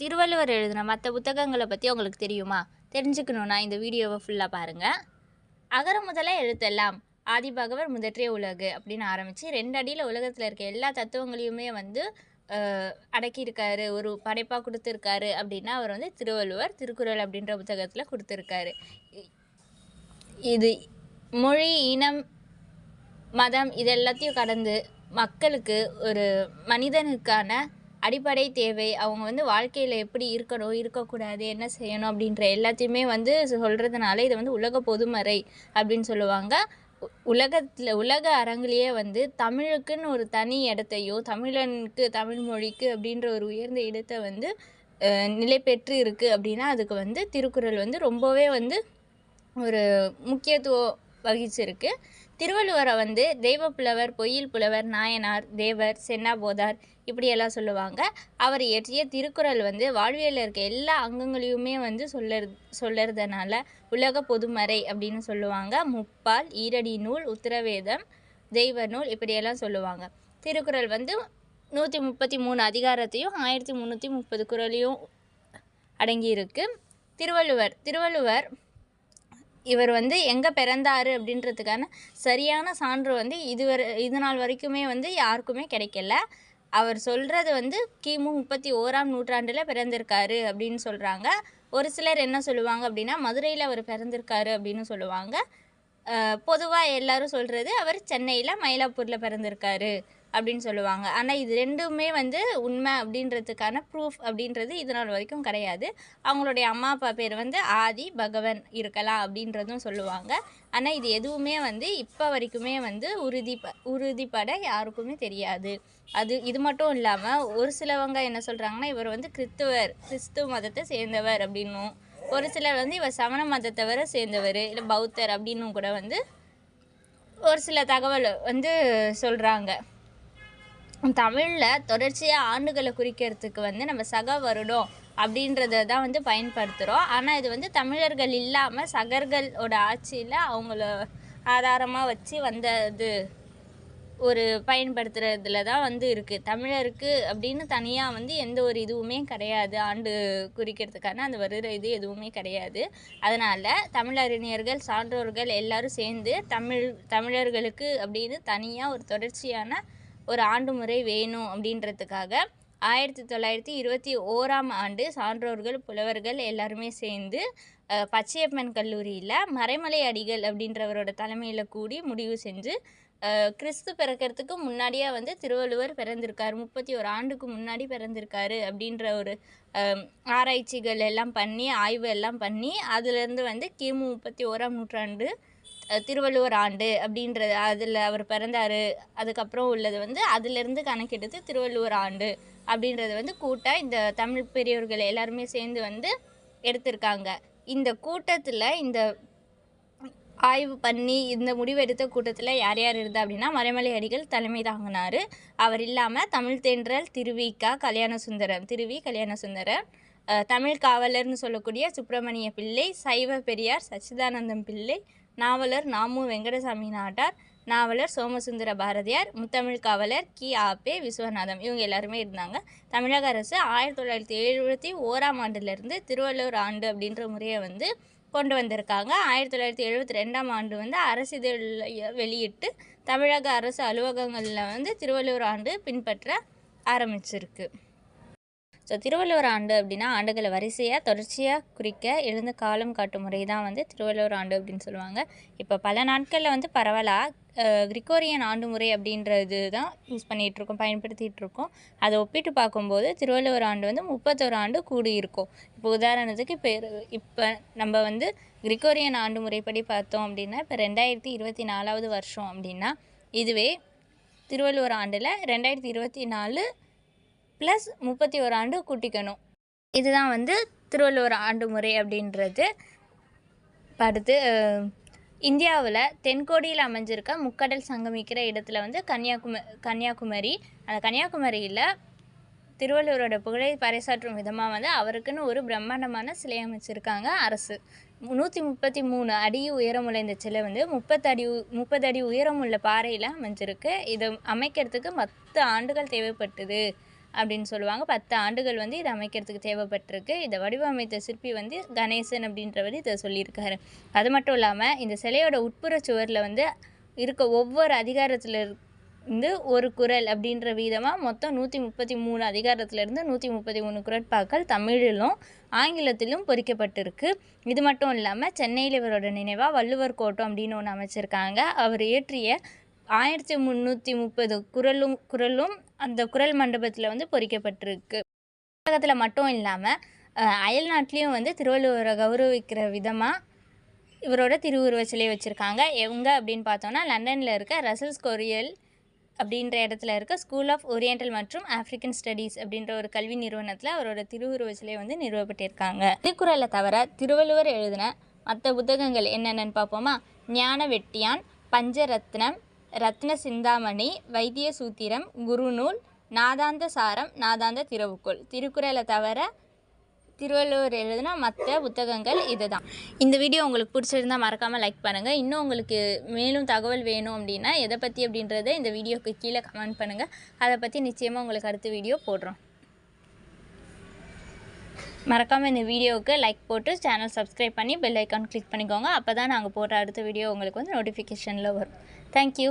திருவள்ளுவர் எழுதின மற்ற புத்தகங்களை பற்றி உங்களுக்கு தெரியுமா? தெரிஞ்சுக்கணுன்னா இந்த வீடியோவை ஃபுல்லாக பாருங்கள் அகர முதல எழுத்தெல்லாம் ஆதிபகவர் முதற்றிய உலகு அப்படின்னு ஆரம்பித்து ரெண்டு அடியில் உலகத்தில் இருக்க எல்லா தத்துவங்களையுமே வந்து அடக்கியிருக்காரு. ஒரு படைப்பாக கொடுத்துருக்காரு அப்படின்னா அவர் வந்து திருவள்ளுவர் திருக்குறள் அப்படின்ற புத்தகத்தில் கொடுத்துருக்காரு. இது மொழி இனம் மதம் இது எல்லாத்தையும் கடந்து மக்களுக்கு ஒரு மனிதனுக்கான அடிப்படை தேவை. அவங்க வந்து வாழ்க்கையில் எப்படி இருக்கணும் இருக்கக்கூடாது என்ன செய்யணும் அப்படின்ற எல்லாத்தையுமே வந்து சொல்கிறதுனால இதை வந்து உலக பொதுமறை அப்படின்னு சொல்லுவாங்க. உலகத்தில் உலக அரங்கிலேயே வந்து தமிழுக்குன்னு ஒரு தனி இடத்தையும் தமிழனுக்கு தமிழ் மொழிக்கு அப்படின்ற ஒரு உயர்ந்த இடத்தை வந்து நிலை பெற்று இருக்குது அப்படின்னா அதுக்கு வந்து திருக்குறள் வந்து ரொம்பவே வந்து ஒரு முக்கியத்துவம் வகிச்சிருக்கு. திருவள்ளுவரை வந்து தெய்வ புலவர் பொய்யில் புலவர் நாயனார் தேவர் சென்னாபோதார் இப்படியெல்லாம் சொல்லுவாங்க. அவர் இயற்றிய திருக்குறள் வந்து வாழ்வியலில் இருக்க எல்லா அங்கங்களையுமே வந்து சொல்லறது சொல்லறதுனால உலக பொதுமறை அப்படின்னு சொல்லுவாங்க. முப்பால் ஈரடி நூல் உத்தரவேதம் தெய்வ நூல் இப்படியெல்லாம் சொல்லுவாங்க. திருக்குறள் வந்து நூற்றி முப்பத்தி மூணு அதிகாரத்தையும் ஆயிரத்தி முந்நூற்றி முப்பது குறளையும் அடங்கியிருக்கு. திருவள்ளுவர் திருவள்ளுவர் இவர் வந்து எங்கே பிறந்தார் அப்படின்றதுக்கான சரியான சான்று வந்து இதுவரை இது நாள் வரைக்குமே வந்து யாருக்குமே கிடைக்கல. அவர் சொல்கிறது வந்து கிமு முப்பத்தி ஓராம் நூற்றாண்டில் பிறந்திருக்காரு அப்படின்னு சொல்கிறாங்க ஒரு சிலர் என்ன சொல்லுவாங்க அப்படின்னா மதுரையில் அவர் பிறந்திருக்காரு அப்படின்னு சொல்லுவாங்க. பொதுவாக எல்லாரும் சொல்கிறது அவர் சென்னையில் மயிலாப்பூரில் பிறந்திருக்காரு. அப்படின்னு சொல்லுவாங்க. ஆனால் இது ரெண்டுமே வந்து உண்மை அப்படின்றதுக்கான ப்ரூஃப் அப்படின்றது இது நாள் வரைக்கும் கிடையாது. அவங்களுடைய அம்மா அப்பா பேர் வந்து ஆதி பகவன் இருக்கலாம் அப்படின்றதும் சொல்லுவாங்க. ஆனால் இது எதுவுமே வந்து இப்போ வரைக்குமே வந்து உறுதி உறுதிப்பட யாருக்குமே தெரியாது. அது இது மட்டும் இல்லாமல் ஒரு சிலவங்க என்ன சொல்கிறாங்கன்னா இவர் வந்து கிறிஸ்துவர் கிறிஸ்துவ மதத்தை சேர்ந்தவர் அப்படின்னும். ஒரு சிலர் வந்து இவர் சமண மதத்தவரை சேர்ந்தவர் இல்லை பௌத்தர் அப்படின்னும் கூட வந்து ஒரு சில தகவல் வந்து சொல்கிறாங்க தமிழில் தொடர்ச்சியாக ஆண்டுகளை குறிக்கிறதுக்கு வந்து நம்ம சக வருடம் அப்படின்றத தான் வந்து பயன்படுத்துகிறோம் ஆனால் இது வந்து தமிழர்கள் இல்லாமல் சகர்களோட ஆட்சியில் அவங்கள ஆதாரமாக வச்சு வந்தது ஒரு பயன்படுத்துகிறதுல தான் வந்து இருக்குது தமிழருக்கு அப்படின்னு தனியாக வந்து எந்த ஒரு இதுவுமே கிடையாது. ஆண்டு குறிக்கிறதுக்கான அந்த வருகிற இது எதுவுமே கிடையாது. அதனால் தமிழறிஞர்கள் சான்றோர்கள் எல்லாரும் சேர்ந்து தமிழ் தமிழர்களுக்கு அப்படின்னு தனியாக ஒரு தொடர்ச்சியான ஒரு ஆண்டு முறை வேணும் அப்படின்றதுக்காக ஆயிரத்தி தொள்ளாயிரத்தி இருபத்தி ஓராம் ஆண்டு சான்றோர்கள் புலவர்கள் எல்லாருமே சேர்ந்து பச்சையப்பன் கல்லூரியில் மறைமலை அடிகள் அப்படின்றவரோட தலைமையில் கூடி முடிவு செஞ்சு கிறிஸ்து பிறக்கிறதுக்கு முன்னாடியே வந்து திருவள்ளுவர் பிறந்திருக்கார். முப்பத்தி ஒரு ஆண்டுக்கு முன்னாடி பிறந்திருக்காரு அப்படின்ற ஒரு ஆராய்ச்சிகள் எல்லாம் பண்ணி ஆய்வு எல்லாம் பண்ணி அதுலேருந்து வந்து கிமு முப்பத்தி ஓராம் நூற்றாண்டு திருவள்ளுவர் ஆண்டு அப்படின்றது அதில் அவர் பிறந்தாரு. அதுக்கப்புறம் உள்ளது வந்து அதிலிருந்து கணக்கெடுத்து திருவள்ளுவர் ஆண்டு அப்படின்றது வந்து கூட்டாக இந்த தமிழ் பெரியவர்கள் எல்லாருமே சேர்ந்து வந்து எடுத்திருக்காங்க. இந்த கூட்டத்தில் இந்த ஆய்வு பண்ணி இந்த முடிவெடுத்த கூட்டத்தில் யார் யார் இருந்தா அப்படின்னா மறைமலை அடிகள் தலைமை தாங்கினார். அவர் இல்லாமல் தமிழ் தென்றல் திருவிக்கா கல்யாண சுந்தரம் திருவி கல்யாண சுந்தரம் தமிழ் காவலர்னு சொல்லக்கூடிய சுப்பிரமணிய பிள்ளை சைவ பெரியார் சச்சிதானந்தம் பிள்ளை நாவலர் நாமு வெங்கடசாமி நாட்டார் நாவலர் சோமசுந்தர பாரதியார் முத்தமிழ் காவலர் கி. ஆபே விஸ்வநாதம். இவங்க எல்லாருமே இருந்தாங்க. தமிழக அரசு ஆயிரத்தி தொள்ளாயிரத்தி எழுபத்தி ஓராம் ஆண்டுலேருந்து திருவள்ளுவர் ஆண்டு அப்படின்ற முறையை வந்து கொண்டு வந்திருக்காங்க. ஆயிரத்தி தொள்ளாயிரத்தி எழுபத்தி ரெண்டாம் ஆண்டு வந்து அரசிதழ் வெளியிட்டு தமிழக அரசு அலுவலகங்களில் வந்து திருவள்ளுவர் ஆண்டு பின்பற்ற ஆரம்பிச்சிருக்கு. ஸோ திருவள்ளுவர் ஆண்டு அப்படின்னா ஆண்டுகளை வரிசையாக தொடர்ச்சியாக குறிக்க எழுந்த காலம் காட்டும் முறை தான் வந்து திருவள்ளுவர் ஆண்டு அப்படின்னு சொல்லுவாங்க. இப்போ பல நாட்களில் வந்து பரவலாக கிரிகோரியன் ஆண்டு முறை அப்படின்றது தான் யூஸ் பண்ணிகிட்ருக்கோம் பயன்படுத்திகிட்ருக்கோம் அதை ஒப்பிட்டு பார்க்கும்போது திருவள்ளுவர் ஆண்டு வந்து முப்பத்தோரு ஆண்டு கூடி இருக்கும் இப்போ உதாரணத்துக்கு இப்போ இப்போ நம்ம வந்து கிரிகோரியன் ஆண்டு முறைப்படி பார்த்தோம் அப்படின்னா இப்போ ரெண்டாயிரத்தி இருபத்தி நாலாவது வருஷம் அப்படின்னா இதுவே திருவள்ளுவர் ஆண்டில் ரெண்டாயிரத்தி இருபத்தி நாலு ப்ளஸ் முப்பத்தி ஒரு ஆண்டு கூட்டிக்கணும். இதுதான் வந்து திருவள்ளுவர் ஆண்டு முறை அப்படின்றது. இப்ப அடுத்து இந்தியாவில் தென்கோடியில் அமைஞ்சிருக்க முக்கடல் சங்கமிக்கிற இடத்துல வந்து கன்னியாகும கன்னியாகுமரி. அந்த கன்னியாகுமரியில் திருவள்ளுவரோட புகழை பறைசாற்றும் விதமாக வந்து அவருக்குன்னு ஒரு பிரம்மாண்டமான சிலை அமைச்சிருக்காங்க அரசு. நூற்றி முப்பத்தி மூணு அடி உயரமுள்ள இந்த சிலை வந்து முப்பது அடி முப்பது அடி உயரமுள்ள பாறையில் அமைஞ்சிருக்கு. இது அமைக்கிறதுக்கு பத்து ஆண்டுகள் தேவைப்பட்டது. அப்படின்னு சொல்லுவாங்க. பத்து ஆண்டுகள் வந்து இதை அமைக்கிறதுக்கு தேவைப்பட்டிருக்கு. இதை வடிவமைத்த சிற்பி வந்து கணேசன் அப்படின்றவர் இதை சொல்லியிருக்காரு. அது மட்டும் இல்லாமல் இந்த சிலையோட உட்புற சுவரில் வந்து இருக்க ஒவ்வொரு அதிகாரத்தில் இருந்து ஒரு குறள் அப்படின்ற விதமாக மொத்தம் நூற்றி முப்பத்தி மூணு அதிகாரத்திலேருந்து நூற்றி முப்பத்தி மூணு குரட்பாக்கள் தமிழிலும் ஆங்கிலத்திலும் பொறிக்கப்பட்டிருக்கு. இது மட்டும் இல்லாமல் சென்னையில் இவரோட நினைவாக வள்ளுவர் கோட்டம் அப்படின்னு ஒன்று அமைச்சிருக்காங்க. அவர் இயற்றிய ஆயிரத்தி முந்நூற்றி முப்பது குரலும் குறளும் அந்த குறள் மண்டபத்தில் வந்து பொறிக்கப்பட்டிருக்கு. புத்தகத்தில் மட்டும் இல்லாமல் அயல் நாட்டிலையும் வந்து திருவள்ளுவரை கௌரவிக்கிற விதமாக இவரோட திருவுருவ சிலை வச்சுருக்காங்க. எங்கே அப்படின்னு பார்த்தோன்னா லண்டனில் இருக்க ரசல்ஸ் கொரியல் அப்படின்ற இடத்துல இருக்க ஸ்கூல் ஆஃப் ஓரியண்டல் மற்றும் ஆஃப்ரிக்கன் ஸ்டடீஸ் அப்படின்ற ஒரு கல்வி நிறுவனத்தில் அவரோட திருவுருவ சிலை வந்து நிறுவப்பட்டிருக்காங்க. திருக்குறளை தவிர திருவள்ளுவர் எழுதின மற்ற புத்தகங்கள் என்னென்னு பார்ப்போமா? ஞான வெட்டியான் பஞ்சரத்னம் ரத்ன சிந்தாமணி வைத்திய சூத்திரம் குருநூல் நாதாந்த சாரம் நாதாந்த திறவுகோல் திருக்குறளை தவிர திருவள்ளுவர் எழுதின மற்ற புத்தகங்கள் இதுதான். இந்த வீடியோ உங்களுக்கு பிடிச்சிருந்தா மறக்காமல் லைக் பண்ணுங்கள் இன்னும் உங்களுக்கு மேலும் தகவல் வேணும் அப்படின்னா எதை பற்றி அப்படின்றத இந்த வீடியோக்கு கீழே கமெண்ட் பண்ணுங்கள் அதை பற்றி நிச்சயமாக உங்களுக்கு அடுத்த வீடியோ போடுறோம். மறக்காமல் இந்த வீடியோவுக்கு லைக் போட்டு சேனல் சப்ஸ்கிரைப் பண்ணி பெல் ஐக்கான் கிளிக் பண்ணிக்கோங்க. அப்போ தான் நாங்கள் போடுற அடுத்த வீடியோ உங்களுக்கு வந்து நோட்டிஃபிகேஷனில் வரும். தேங்க்யூ